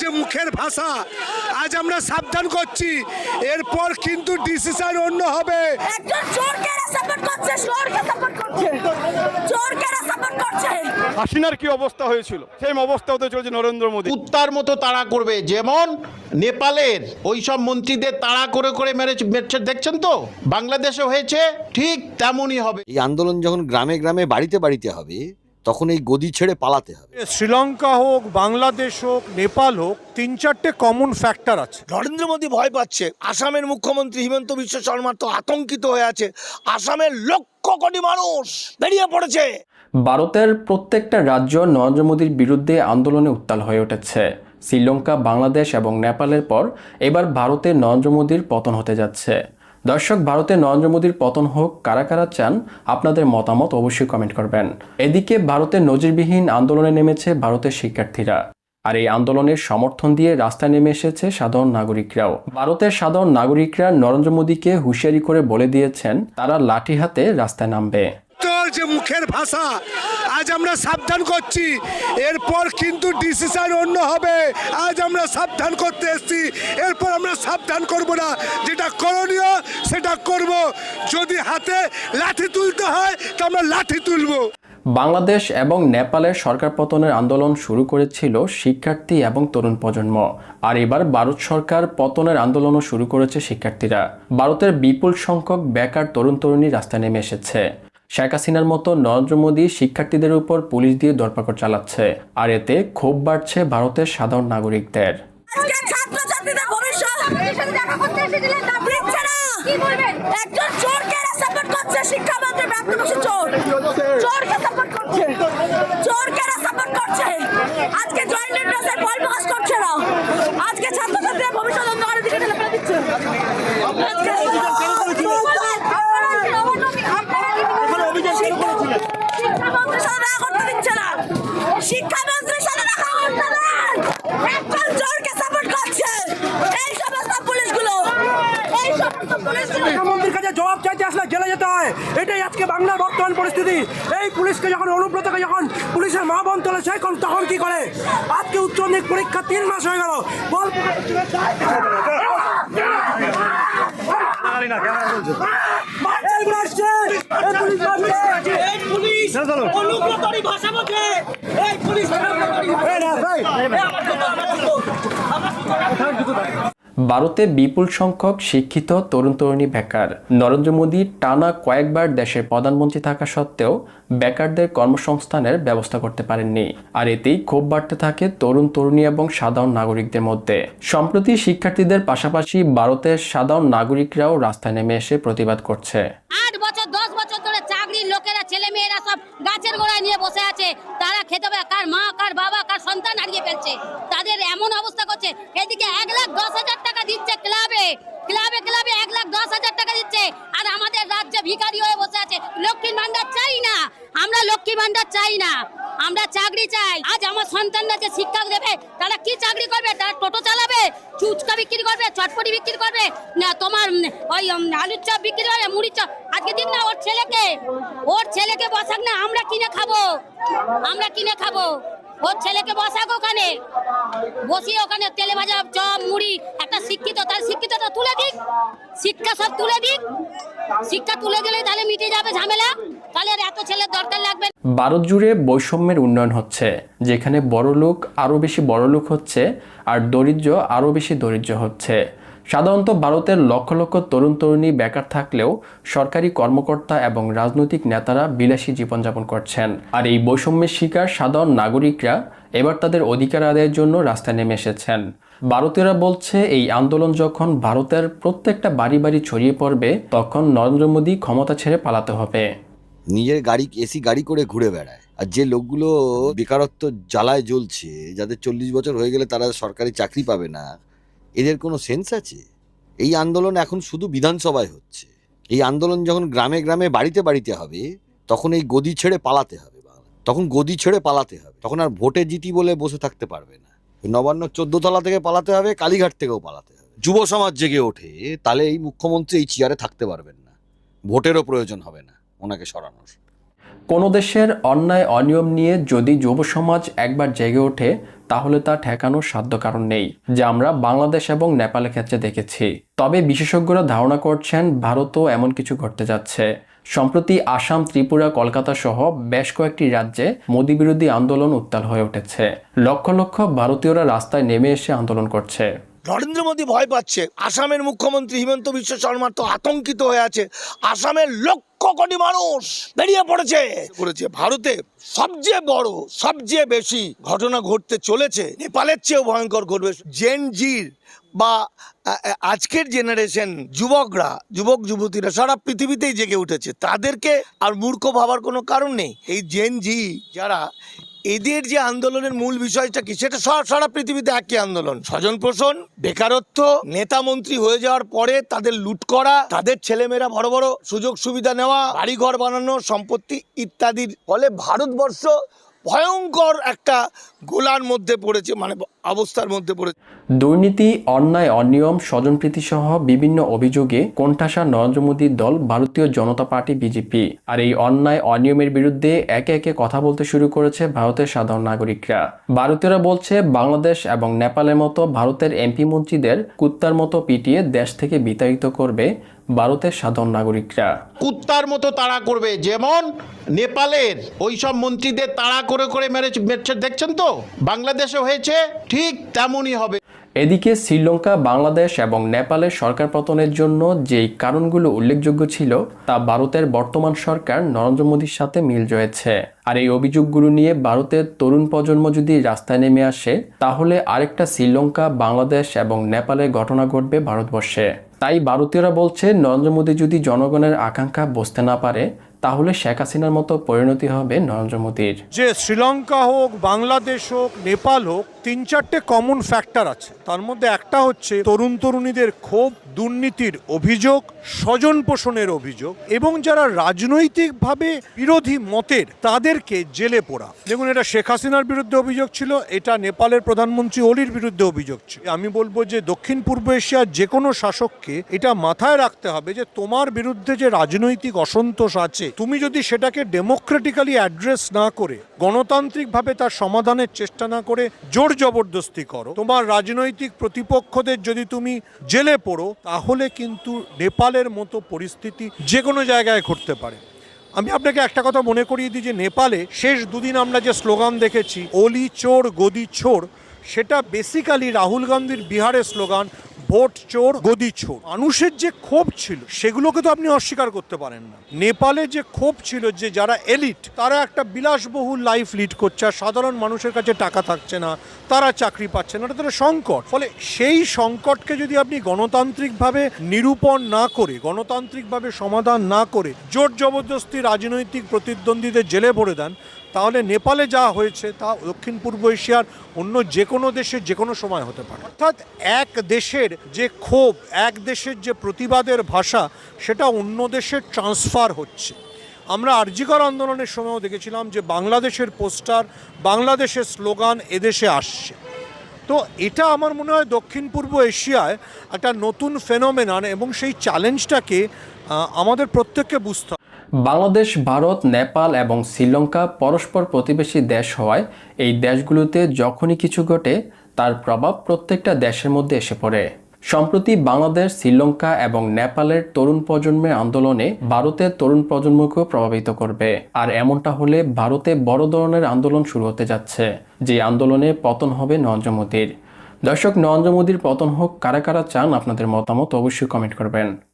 যে মুখের ভাষা। আজ আমরা সাবধান করছি। এরপর কিন্তু ডিসিশন অন্য হবে। একজন চোরকে সাপোর্ট করছে চোরকে সাপোর্ট করছে। চোরকে সাপোর্ট করছে। হাসিনার কি অবস্থা হয়েছিল? সেম অবস্থা হতে চলেছে নরেন্দ্র মোদী। কুত্তার মতো তাড়া করবে। যেমন নেপালের ওই সব মন্ত্রীদের তাড়া করে করে মেরে মেরেছে দেখছেন তো? বাংলাদেশে হয়েছে ঠিক তেমনই হবে। এই আন্দোলন যখন গ্রামে গ্রামে বাড়িতে বাড়িতে হবে তখন এই গদি ছেড়ে পালাতে হবে। শ্রীলঙ্কা হোক বাংলাদেশ হোক নেপাল হোক তিন চারটে কমন ফ্যাক্টর আছে। নরেন্দ্র মোদী ভয় পাচ্ছে। আসামের মুখ্যমন্ত্রী হিমন্ত বিশ্ব শর্মা তো আতঙ্কিত হয়ে আছে। আসামের লক্ষ কোটি মানুষ বেরিয়ে পড়েছে। ভারতের প্রত্যেকটা রাজ্য নরেন্দ্র মোদীর বিরুদ্ধে আন্দোলনে উত্তাল হয়ে উঠেছে। শ্রীলঙ্কা বাংলাদেশ এবং নেপালের পর এবার ভারতে নরেন্দ্র মোদীর পতন হতে যাচ্ছে। দর্শক, ভারতে নরেন্দ্র মোদীর পতন হোক, কারা কারা চান, আপনাদের মতামত অবশ্যই কমেন্ট করবেন। এদিকে ভারতের নজিরবিহীন আন্দোলনে নেমেছে ভারতের শিক্ষার্থীরা। আর এই আন্দোলনের সমর্থন দিয়ে রাস্তায় নেমে এসেছে সাধারণ নাগরিকরাও। ভারতের সাধারণ নাগরিকরা নরেন্দ্র মোদীকে হুঁশিয়ারি করে বলে দিয়েছেন, তারা লাঠি হাতে রাস্তায় নামবে। যে মুখের ভাষা, আজ আমরা সাবধান করছি। এরপর কিন্তু ডিসিশন অন্য হবে। আজ আমরা সাবধান করতে এসেছি। এরপর আমরা সাবধান করব না। যেটা করণীয় সেটা করব। যদি হাতে লাঠি তুলতে হয় তো আমরা লাঠি তুলবো। বাংলাদেশ এবং নেপালের সরকার পতনের আন্দোলন শুরু করেছিল শিক্ষার্থী এবং তরুণ প্রজন্ম। আর এবার ভারত সরকার পতনের আন্দোলনও শুরু করেছে শিক্ষার্থীরা। ভারতের বিপুল সংখ্যক বেকার তরুণ তরুণী রাস্তায় নেমে এসেছে। শেখ হাসিনার মতো নরেন্দ্র মোদী শিক্ষার্থীদের উপর পুলিশ দিয়ে দরপাকড় চালাচ্ছে। আর এতে ক্ষোভ বাড়ছে ভারতের সাধারণ নাগরিকদের। একজন চোরকে সাপোর্ট করছে শিক্ষামন্ত্রী প্রাপ্ত চোর। চোরকে চোরকে সাপোর্ট করছে। আজকে জয়েন্ট ফল প্রকাশ করছে না আজকে ছাত্রছাত্রীদের ভবিষ্যৎ অন্ধকারের দিকে ঠেলে ফেলে দিচ্ছে আজকে শিক্ষামন্ত্রীর সাথে দেখা করতে দিচ্ছে না শিক্ষামন্ত্রীর সাথে দেখা করতে দেন একজন চোরকে সাপোর্ট করছে এই সমস্ত পুলিশগুলো এই সমস্ত পুলিশগুলো মুখ্যমন্ত্রীর কাছে জবাব চাইতে আসলে জেলে যেতে হয় এটাই আজকে বাংলার বর্তমান পরিস্থিতি। এই পুলিশকে যখন অনুব্রতকে যখন পুলিশের মা বোন তোলেছে এখন তখন কি করে? আজকে উচ্চ মাধ্যমিক পরীক্ষা তিন মাস হয়ে গেল। বল এই মারছে, এই পুলিশ মারছে। অনুব্রতরই ভাষা বোঝে এই পুলিশ এই না, ভাই। ভারতে বিপুল সংখ্যক শিক্ষিত তরুণ তরুণী বেকার। নরেন্দ্র মোদী টানা কয়েকবার দেশের প্রধানমন্ত্রী থাকা সত্ত্বেও বেকারদের কর্মসংস্থানের ব্যবস্থা করতে পারেননি। আর এতেই ক্ষোভ বাড়তে থাকে তরুণ তরুণী এবং সাধারণ নাগরিকদের মধ্যে। সম্প্রতি শিক্ষার্থীদের পাশাপাশি ভারতের সাধারণ নাগরিকরাও রাস্তায় নেমে এসে প্রতিবাদ করছে আট বছর দশ বছর চাকরির লোকেরা, ছেলে মেয়েরা সব গাছের গোড়ায় নিয়ে বসে আছে। তারা খেতে পারে কার মা, কার বাবা, কার সন্তান হারিয়ে ফেলছে। তাদের এমন অবস্থা করছে, এদিকে এক লাখ দশ হাজার টাকা দিচ্ছে ক্লাবে। ক্লাবে ক্লাবে এক লাখ দশ হাজার টাকা দিচ্ছে। আর আমাদের রাজ্যে ভিখারি হয়ে বসে আছে। লক্ষ্মীর ভান্ডার চাই না, আমরা লক্ষ্মী ভান্ডার চাই না। আমরা চাকরি চাই। আজ আমার সন্তানরা যে শিক্ষা দেবে, তারা কি চাকরি করবে? তারা টোটো চালাবে, চুচকা বিক্রি করবে, চটপটি বিক্রি করবে? না, তোমার ওই আলুর চপ বিক্রি করবে মুড়ির চপ। আজকে দিন না, ওর ছেলেকে। ওর ছেলেকে বসাক না, আমরা কিনে খাব। আমরা কিনে খাব। ওর ছেলেকে বসাক ওখানে। বসিয়ে ওখানে তেলে ভাজা চপ, মুড়ি, একটা শিক্ষিত, তার শিক্ষিতটা তুলে দিক। শিক্ষা সব তুলে দিক। শিক্ষা তুলে দিলে তাহলে মিটে যাবে ঝামেলা। তাহলে এত ছেলের দরকার লাগবে ভারত জুড়ে বৈষম্যের উন্নয়ন হচ্ছে, যেখানে বড় লোক আরও বেশি বড় লোক হচ্ছে, আর দরিদ্র আরও বেশি দরিদ্র হচ্ছে। সাধারণত ভারতের লক্ষ লক্ষ তরুণ তরুণী বেকার থাকলেও সরকারি কর্মকর্তা এবং রাজনৈতিক নেতারা বিলাসী জীবনযাপন করছেন। আর এই বৈষম্যের শিকার সাধারণ নাগরিকরা এবার তাদের অধিকার আদায়ের জন্য রাস্তায় নেমে এসেছেন। ভারতীয়রা বলছে, এই আন্দোলন যখন ভারতের প্রত্যেকটা বাড়ি বাড়ি ছড়িয়ে পড়বে, তখন নরেন্দ্র মোদী ক্ষমতা ছেড়ে পালাতে হবে। নিজের গাড়ি, এসি গাড়ি করে ঘুরে বেড়ায়। আর যে লোকগুলো বেকারত্ব জ্বালায় জ্বলছে, যাদের চল্লিশ বছর হয়ে গেলে তারা সরকারি চাকরি পাবে না এদের কোনো সেন্স আছে? এই আন্দোলন এখন শুধু বিধানসভায় হচ্ছে। এই আন্দোলন যখন গ্রামে গ্রামে বাড়িতে বাড়িতে হবে, তখন এই গদি ছেড়ে পালাতে হবে তখন গদি ছেড়ে পালাতে হবে। তখন আর ভোটে জিতি বলে বসে থাকতে পারবে না। নবান্ন চোদ্দতলা থেকে পালাতে হবে, কালীঘাট থেকেও পালাতে হবে। যুব সমাজ জেগে ওঠে, তাহলে এই মুখ্যমন্ত্রী এই চেয়ারে থাকতে পারবেন না। ভোটেরও প্রয়োজন হবে না ওনাকে সরানোর। কোনো দেশের অন্যায় অনিয়ম নিয়ে যদি যুব সমাজ একবার জেগে ওঠে তাহলে তা ঠেকানোর সাধ্য কারণ নেই, যা আমরা বাংলাদেশ এবং নেপালের ক্ষেত্রে দেখেছি। তবে বিশেষজ্ঞরা ধারণা করছেন ভারতও এমন কিছু ঘটতে যাচ্ছে। সম্প্রতি আসাম, ত্রিপুরা, কলকাতা সহ বেশ কয়েকটি রাজ্যে মোদী বিরোধী আন্দোলন উত্তাল হয়ে উঠেছে। লক্ষ লক্ষ ভারতীয়রা রাস্তায় নেমে এসে আন্দোলন করছে। নরেন্দ্র মোদী ভয় পাচ্ছে। আসামের মুখ্যমন্ত্রী হিমন্ত বিশ্ব শর্মা তো আতঙ্কিত হয়ে আছে। আসামের লক্ষ কোটি মানুষ বেরিয়ে পড়েছে। করেছে ভারতে সবচেয়ে বড়, সবচেয়ে বেশি ঘটনা ঘটতে চলেছে। নেপালের চেয়েও ভয়ঙ্কর ঘটবে। জেন জির বা আজকের জেনারেশন যুবকরা, যুবক যুবতীরা সারা পৃথিবীতেই জেগে উঠেছে। তাদেরকে আর মূর্খ ভাবার কোনো কারণ নেই। এই জেন জি যারা এদের যে আন্দোলনের মূল বিষয়টা কি, সেটা সারা পৃথিবীতে একই আন্দোলন। স্বজন পোষণ বেকারত্ব, নেতা মন্ত্রী হয়ে যাওয়ার পরে তাদের লুট করা, তাদের ছেলেমেয়েরা বড় বড় সুযোগ সুবিধা নেওয়া, বাড়িঘর বানানো, সম্পত্তি ইত্যাদির ফলে ভারতবর্ষ ভয়ঙ্কর একটা গোলার মধ্যে পড়েছে মানে অবস্থার মধ্যে পড়েছে। দুর্নীতি, অন্যায়, অনিয়ম স্বজনপ্রীতি সহ বিভিন্ন অভিযোগে কোণঠাসা নরেন্দ্র মোদীর দল ভারতীয় জনতা পার্টি বিজেপি। আর এই অন্যায়, অনিয়মের বিরুদ্ধে একে একে কথা বলতে শুরু করেছে ভারতের সাধারণ নাগরিকরা। ভারতীয়রা বলছে, বাংলাদেশ এবং নেপালের মতো ভারতের এমপি মন্ত্রীদের কুত্তার মতো পিটিয়ে দেশ থেকে বিতাড়িত করবে ভারতের সাধারণ নাগরিকরা। কুত্তার মতো তাড়া করবে যেমন নেপালের ওই সব মন্ত্রীদের তাড়া করে করে মেরে মেরেছে দেখছেন তো? বাংলাদেশে হয়েছে ঠিক তেমনই হবে। এদিকে শ্রীলঙ্কা বাংলাদেশ এবং নেপালের সরকার পতনের জন্য যেই কারণগুলো উল্লেখযোগ্য ছিল তা ভারতের বর্তমান সরকার নরেন্দ্র মোদীর সাথে মিল রয়েছে আর এই অভিযোগগুলো নিয়ে ভারতের তরুণ প্রজন্ম যদি রাস্তায় নেমে আসে তাহলে আরেকটা শ্রীলঙ্কা বাংলাদেশ এবং নেপালের ঘটনা ঘটবে ভারতবর্ষে। তাই ভারতীয়রা বলছে নরেন্দ্র মোদী যদি জনগণের আকাঙ্ক্ষা বসতে না পারে তাহলে শেখ হাসিনার মতো পরিণতি হবে নরেন্দ্র মোদীর। যে শ্রীলঙ্কা হোক, বাংলাদেশ হোক, নেপাল হোক, তিন চারটে কমন ফ্যাক্টর আছে। তার মধ্যে একটা হচ্ছে তরুণ তরুণীদের ক্ষোভ, দুর্নীতির অভিযোগ, স্বজন পোষণের অভিযোগ এবং যারা রাজনৈতিকভাবে বিরোধী মতের, তাদেরকে জেলে পোড়া। দেখুন, এটা শেখ হাসিনার বিরুদ্ধে অভিযোগ ছিল, এটা নেপালের প্রধানমন্ত্রী ওলির বিরুদ্ধে অভিযোগ ছিল। আমি বলব যে দক্ষিণ পূর্ব এশিয়ার যে কোনো শাসককে এটা মাথায় রাখতে হবে যে তোমার বিরুদ্ধে যে রাজনৈতিক অসন্তোষ আছে তুমি যদি সেটাকে ডেমোক্রেটিক্যালি অ্যাড্রেস না করে, গণতান্ত্রিকভাবে তার সমাধানের চেষ্টা না করে জোর জবরদস্তি করো, তোমার রাজনৈতিক প্রতিপক্ষদের যদি তুমি জেলে পড়ো, তাহলে কিন্তু নেপালের মতো পরিস্থিতি যে কোনো জায়গায় ঘটতে পারে। আমি আপনাকে একটা কথা মনে করিয়ে দিই যে নেপালে শেষ দুদিন আমরা যে স্লোগান দেখেছি, অলি চোর, গদি চোর সেটা বেসিক্যালি রাহুল গান্ধীর বিহারের স্লোগান ভোট চোর, গদি চোর। মানুষের যে ক্ষোভ ছিল, সেগুলোকে তো আপনি অস্বীকার করতে পারেন না। নেপালে যে ক্ষোভ ছিল যে যারা এলিট, তারা একটা বিলাসবহুল লাইফ লিড করছে সাধারণ মানুষের কাছে টাকা থাকছে না, তারা চাকরি পাচ্ছে না তাদের সংকট। ফলে সেই সংকটকে যদি আপনি গণতান্ত্রিকভাবে নিরূপণ না করে, গণতান্ত্রিকভাবে সমাধান না করে জোর জবরদস্তি রাজনৈতিক প্রতিদ্বন্দ্বীদের জেলে ভরে দেন তাহলে নেপালে যা হয়েছে তা দক্ষিণ পূর্ব এশিয়ার অন্য যে কোনো দেশে যে কোনো সময় হতে পারে। অর্থাৎ এক দেশের যে ক্ষোভ, এক দেশের যে প্রতিবাদের ভাষা, সেটা অন্য দেশে ট্রান্সফার হচ্ছে। আমরা আরজিকর আন্দোলনের সময়ও দেখেছিলাম যে বাংলাদেশের পোস্টার, বাংলাদেশের স্লোগান এদেশে আসছে। তো এটা আমার মনে হয় দক্ষিণ পূর্ব এশিয়ায় একটা নতুন ফেনোমেনান এবং সেই চ্যালেঞ্জটাকে আমাদের প্রত্যেককে বুঝতে বাংলাদেশ, ভারত, নেপাল এবং শ্রীলঙ্কা পরস্পর প্রতিবেশী দেশ হওয়ায় এই দেশগুলোতে যখনই কিছু ঘটে, তার প্রভাব প্রত্যেকটা দেশের মধ্যে এসে পড়ে। সম্প্রতি বাংলাদেশ, শ্রীলঙ্কা এবং নেপালের তরুণ প্রজন্মের আন্দোলনে ভারতের তরুণ প্রজন্মকেও প্রভাবিত করবে। আর এমনটা হলে ভারতে বড় ধরনের আন্দোলন শুরু হতে যাচ্ছে, যে আন্দোলনে পতন হবে নরেন্দ্র মোদীর। দর্শক, নরেন্দ্র মোদীর পতন হোক, কারা কারা চান আপনাদের মতামত অবশ্যই কমেন্ট করবেন।